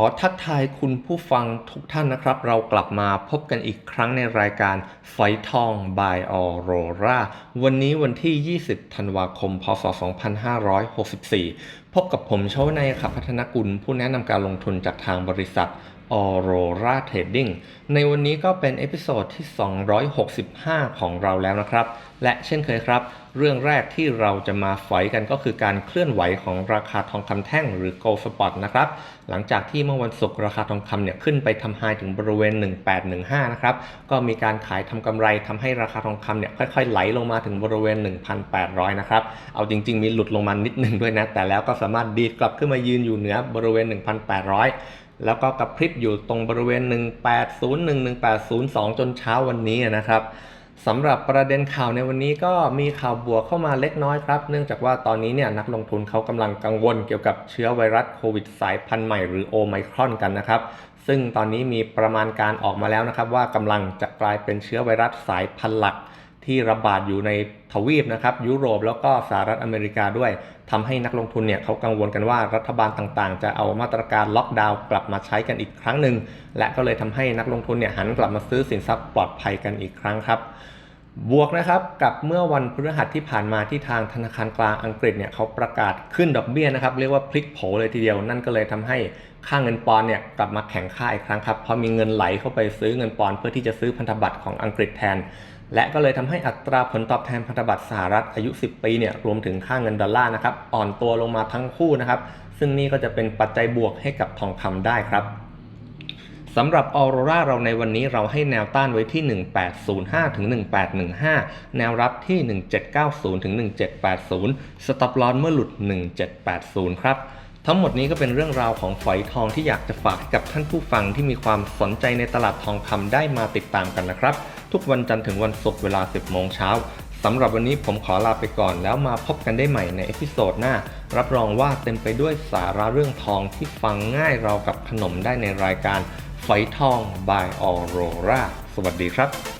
อทักทายคุณผู้ฟังทุกท่านนะครับ เรากลับมาพบกันอีกครั้งในรายการไฟทอง by Aurora วันนี้วันที่ 20 ธันวาคม พศ 2564 พบกับผมโชวนายขับพัฒนกุลผู้แนะนำการลงทุนจากทางบริษัท Aurora Trading ในวันนี้ก็เป็นเอพิโซดที่ 265 ของเราแล้วนะครับ และเช่นเคยครับ เรื่องแรกที่เราจะมาฝอยกันก็คือการเคลื่อนไหวของราคาทองคำแท่งหรือ Gold Spot นะครับ หลังจากที่เมื่อวันศุกร์ราคาทองคำเนี่ยขึ้นไปทำไฮถึงบริเวณ 1815 นะครับ ก็มีการขายทำกำไรทำให้ราคาทองคำเนี่ยค่อยๆไหลลงมาถึงบริเวณ 1,800 นะครับ เอาจริง ๆ มีหลุดลงมานิดนึงด้วยนะ แต่แล้วก็สามารถดีดกลับขึ้นมายืนอยู่เหนือบริเวณ 1,800แล้วก็กระพริบอยู่ตรงบริเวณ 1801 1802 จนเช้าวันนี้นะครับสำหรับประเด็นข่าวในวันนี้ก็มีข่าวบวกเข้ามาเล็กน้อยครับ เนื่องจากว่าตอนนี้เนี่ยนักลงทุนเขากำลังกังวลเกี่ยวกับเชื้อไวรัสโควิดสายพันธุ์ใหม่หรือโอไมครอนกันนะครับ ซึ่งตอนนี้มีประมาณการออกมาแล้วนะครับ ว่ากำลังจะกลายเป็นเชื้อไวรัสสายพันธุ์หลัก ที่ระบาดอยู่ในทวีปนะครับยุโรปแล้วก็สหรัฐอเมริกาด้วยทำให้นักลงทุนเนี่ยเขากังวลกันว่ารัฐบาลต่างๆ จะเอามาตรการล็อกดาวน์กลับมาใช้กันอีกครั้งหนึ่งและก็เลยทำให้นักลงทุนเนี่ยหันกลับมาซื้อสินทรัพย์ปลอดภัยกันอีกครั้งครับบวกนะครับกับเมื่อวันพฤหัสที่ผ่านมาที่ทางธนาคารกลางอังกฤษเนี่ยเขาประกาศขึ้นดอกเบี้ยนะครับเรียกว่าพลิกโผเลยทีเดียวนั่นก็เลยทำให้ค่าเงินปอนด์เนี่ยกลับมาแข็งค่าอีกครั้งครับเพราะมีเงินไหลเข้าไปซื้อเงินปอนด์เพื่อที่จะซื้อพันธบัตรของอังกฤษแทน และก็เลยทำให้อัตราผลตอบแทนพันธบัตรสหรัฐอายุ 10 ปีเนี่ยรวมถึงค่าเงินดอลลาร์นะครับอ่อนตัวลงมาทั้งคู่นะครับ ซึ่งนี่ก็จะเป็นปัจจัยบวกให้กับทองคำได้ครับสำหรับออโรราเราในวันนี้เราให้แนวต้านไว้ที่ 1805 ถึง 1815 แนวรับที่ 1790 ถึง 1780 สต็อปลอนเมื่อหลุด 1780 ครับ ทั้งหมดนี้ก็เป็นเรื่องราวของฝอยทองที่อยากจะฝากให้กับท่านผู้ฟังที่มีความสนใจในตลาดทองคำได้มาติดตามกันนะครับ ทุกวันจันทร์ถึงวันศุกร์เวลา 10 โมงเช้าสำหรับวันนี้ผมขอลาไปก่อนแล้วมาพบกันได้ใหม่ในเอพิโซดหน้า รับรองว่าเต็มไปด้วยสาระเรื่องทองที่ฟังง่ายเราวกับขนมได้ในรายการฝอยทอง by Aurora สวัสดีครับ